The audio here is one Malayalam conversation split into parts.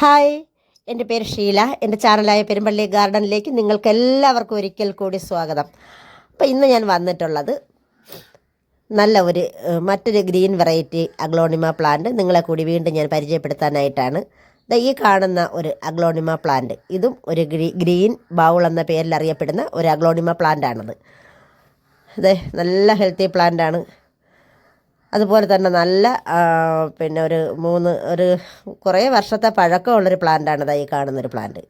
ഹായ്. എന്റെ പേര് ഷീല. എന്റെ ചാനലായ പെരുമ്പള്ളി ഗാർഡനിലേക്ക് നിങ്ങൾക്ക് എല്ലാവർക്കും ഒരിക്കൽ കൂടി സ്വാഗതം. അപ്പോൾ ഇന്ന് ഞാൻ വന്നിട്ടുള്ളത് നല്ല ഒരു മറ്റൊരു ഗ്രീൻ വെറൈറ്റി അഗ്ലോണിമ പ്ലാന്റ് നിങ്ങളെ കൂടി വീണ്ടും ഞാൻ പരിചയപ്പെടുത്താനായിട്ടാണ്. ഈ കാണുന്ന ഒരു അഗ്ലോണിമ പ്ലാന്റ്. ഇതും ഒരു ഗ്രീ ഗ്രീൻ ബൗൾ എന്ന പേരിൽ അറിയപ്പെടുന്ന ഒരു അഗ്ലോണിമ പ്ലാന്റ് ആണത് അതെ നല്ല ഹെൽത്തി പ്ലാന്റ് ആണ് അതുപോലെ തന്നെ നല്ല പിന്നെ ഒരു മൂന്ന് ഒരു കുറേ വർഷത്തെ പഴക്കമുള്ളൊരു പ്ലാന്റാണ് ഈ കാണുന്നൊരു പ്ലാന്റ്.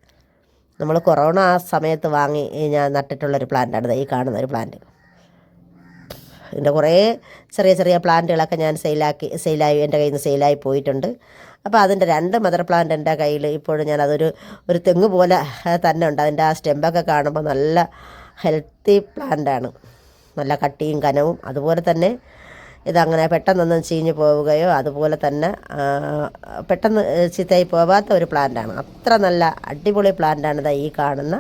നമ്മൾ കൊറോണ ആ സമയത്ത് വാങ്ങി ഞാൻ നട്ടിട്ടുള്ളൊരു പ്ലാന്റാണ് ഈ കാണുന്ന ഒരു പ്ലാന്റ്. ഇതിന്റെ കുറേ ചെറിയ ചെറിയ പ്ലാന്റുകളൊക്കെ ഞാൻ സെയിലാക്കി സെയിലായി എന്റെ കയ്യിൽ നിന്ന് സെയിലായി പോയിട്ടുണ്ട്. അപ്പോൾ അതിന്റെ രണ്ട് മദർ പ്ലാന്റ് എന്റെ കയ്യിൽ ഇപ്പോഴും ഞാൻ അതൊരു ഒരു തെങ്ങ് പോലെ തന്നെ ഉണ്ട്. അതിന്റെ ആ സ്റ്റെമ്പൊക്കെ കാണുമ്പോൾ നല്ല ഹെൽത്തി പ്ലാന്റാണ്. നല്ല കട്ടിയും കനവും. അതുപോലെ തന്നെ ഇതങ്ങനെ പെട്ടെന്നൊന്നും ചീഞ്ഞു പോവുകയോ അതുപോലെ തന്നെ പെട്ടെന്ന് ചീത്തയായി പോവാത്ത ഒരു പ്ലാന്റാണ്. അത്ര നല്ല അടിപൊളി പ്ലാന്റാണിത് ഈ കാണുന്ന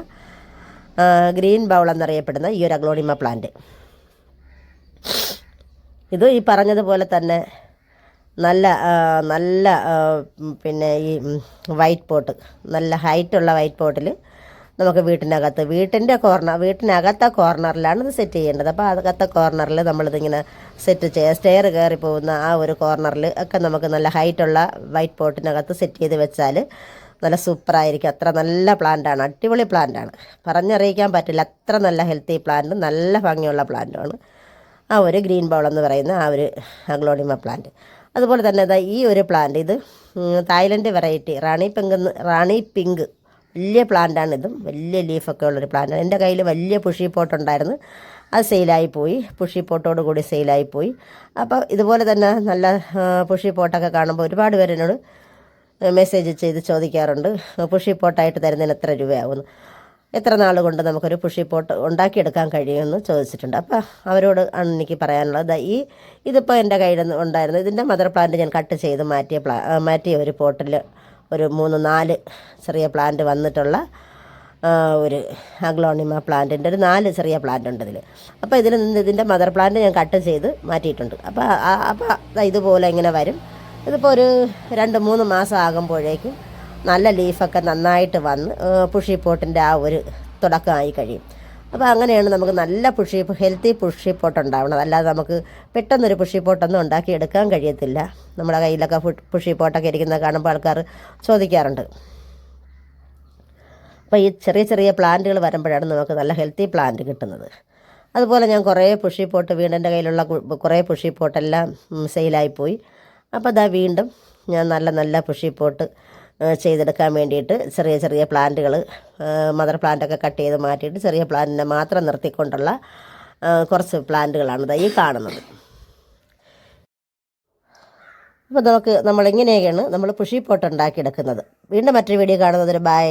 ഗ്രീൻ ബൗൾ എന്നറിയപ്പെടുന്ന ഈ ഒരു അഗ്ലോണിമ പ്ലാന്റ്. ഇത് ഈ പറഞ്ഞതുപോലെ തന്നെ നല്ല നല്ല പിന്നെ ഈ വൈറ്റ് പോട്ട് നല്ല ഹൈറ്റുള്ള വൈറ്റ് പോട്ടിൽ നമുക്ക് വീട്ടിനകത്ത്. വീട്ടിന്റെ കോർണർ വീട്ടിനകത്തെ കോർണറിലാണ് ഇത് സെറ്റ് ചെയ്യേണ്ടത്. അപ്പോൾ അകത്തെ കോർണറിൽ നമ്മളിതിങ്ങനെ സെറ്റ് ചെയ്യുക സ്റ്റെയർ കയറി പോകുന്ന ആ ഒരു കോർണറിൽ ഒക്കെ നമുക്ക് നല്ല ഹൈറ്റുള്ള വൈറ്റ് പോട്ടിനകത്ത് സെറ്റ് ചെയ്ത് വെച്ചാൽ നല്ല സൂപ്പറായിരിക്കും അത്ര നല്ല പ്ലാന്റാണ് അടിപൊളി പ്ലാന്റാണ് പറഞ്ഞറിയിക്കാൻ പറ്റില്ല. അത്ര നല്ല ഹെൽത്തി പ്ലാന്റ് നല്ല ഭംഗിയുള്ള പ്ലാന്റുമാണ് ആ ഒരു ഗ്രീൻ ബൗൾ എന്ന് പറയുന്ന ആ ഒരു അഗ്ലോണിമ പ്ലാന്റ് അതുപോലെ തന്നെ ഈ ഒരു പ്ലാന്റ് ഇത് Thailand variety Rani pink Rani pink വലിയ പ്ലാന്റാണ് ഇതും. വലിയ ലീഫൊക്കെ ഉള്ളൊരു പ്ലാന്റാണ്. എന്റെ കയ്യിൽ വലിയ പുഷി പോട്ട് ഉണ്ടായിരുന്നു അത് സെയിലായി പോയി. പുഷി പോട്ടോട് കൂടി സെയിലായി പോയി. അപ്പോൾ ഇതുപോലെ തന്നെ നല്ല പുഷി പോട്ടൊക്കെ കാണുമ്പോൾ ഒരുപാട് പേര് എന്നോട് മെസ്സേജ് ചെയ്ത് ചോദിക്കാറുണ്ട്. പുഷി പോട്ടായിട്ട് തരുന്നതിന് എത്ര രൂപയാവുമെന്ന് എത്ര നാൾ കൊണ്ട് നമുക്കൊരു പുഷി പോട്ട് ഉണ്ടാക്കിയെടുക്കാൻ കഴിയുമെന്ന് ചോദിച്ചിട്ടുണ്ട്. അപ്പോൾ അവരോട് ആണ് എനിക്ക് പറയാനുള്ളത്. ഈ ഇതിപ്പോൾ എന്റെ കയ്യിൽ നിന്ന് ഉണ്ടായിരുന്നു. ഇതിന്റെ മദർ പ്ലാന്റ് ഞാൻ കട്ട് ചെയ്ത് മാറ്റിയ പ്ലാ മാറ്റിയ ഒരു പോട്ടിൽ ഒരു മൂന്ന് നാല് ചെറിയ പ്ലാന്റ് വന്നിട്ടുള്ള ഒരു അഗ്ലോണിമ പ്ലാന്റിന്റെ ഒരു നാല് ചെറിയ പ്ലാന്റ് ഉണ്ട് ഇതിൽ അപ്പോൾ ഇതിൽ നിന്ന് ഇതിന്റെ മദർ പ്ലാന്റ് ഞാൻ കട്ട് ചെയ്ത് മാറ്റിയിട്ടുണ്ട്. അപ്പോൾ അപ്പോൾ ഇതുപോലെ ഇങ്ങനെ വരും. ഇതിപ്പോൾ ഒരു രണ്ട് മൂന്ന് മാസം ആകുമ്പോഴേക്കും നല്ല ലീഫൊക്കെ നന്നായിട്ട് വന്ന് പുഷിപ്പോട്ടിന്റെ പുഷി പോട്ടിന്റെ ആ ഒരു തുടക്കമായി കഴിയും. അപ്പോൾ അങ്ങനെയാണ് നമുക്ക് നല്ല പുഷി ഹെൽത്തി പുഷി പോട്ട് ഉണ്ടാവണം അല്ലാതെ നമുക്ക് പെട്ടെന്നൊരു പുഷി പോട്ടൊന്നും ഉണ്ടാക്കി എടുക്കാൻ കഴിയത്തില്ല. നമ്മുടെ കയ്യിലൊക്കെ പുഷി പോട്ടൊക്കെ ഇരിക്കുന്നത് കാണുമ്പോൾ ആൾക്കാർ ചോദിക്കാറുണ്ട്. അപ്പോൾ ഈ ചെറിയ ചെറിയ പ്ലാന്റുകൾ വരുമ്പോഴാണ് നമുക്ക് നല്ല ഹെൽത്തി പ്ലാന്റ് കിട്ടുന്നത്. അതുപോലെ ഞാൻ കുറേ പുഷി പോട്ട് വീണ്ടും എന്റെ കയ്യിലുള്ള കുറേ പുഷി പോട്ടെല്ലാം സെയിലായിപ്പോയി. അപ്പോൾ അതാ വീണ്ടും ഞാൻ നല്ല നല്ല പുഷി പോട്ട് ചെയ്തെടുക്കാൻ വേണ്ടിയിട്ട് ചെറിയ ചെറിയ പ്ലാന്റുകൾ മദർ പ്ലാന്റൊക്കെ കട്ട് ചെയ്ത് മാറ്റിയിട്ട് ചെറിയ പ്ലാന്റിനെ മാത്രം നിർത്തിക്കൊണ്ടുള്ള കുറച്ച് പ്ലാന്റുകളാണ് ഈ കാണുന്നത്. അപ്പോൾ നമുക്ക് നമ്മളിങ്ങനെയൊക്കെയാണ് നമ്മൾ പുഷി പോട്ട് ഉണ്ടാക്കിയെടുക്കുന്നത്? വീണ്ടും മറ്റൊരു വീഡിയോ കാണുന്നതിന് ബൈ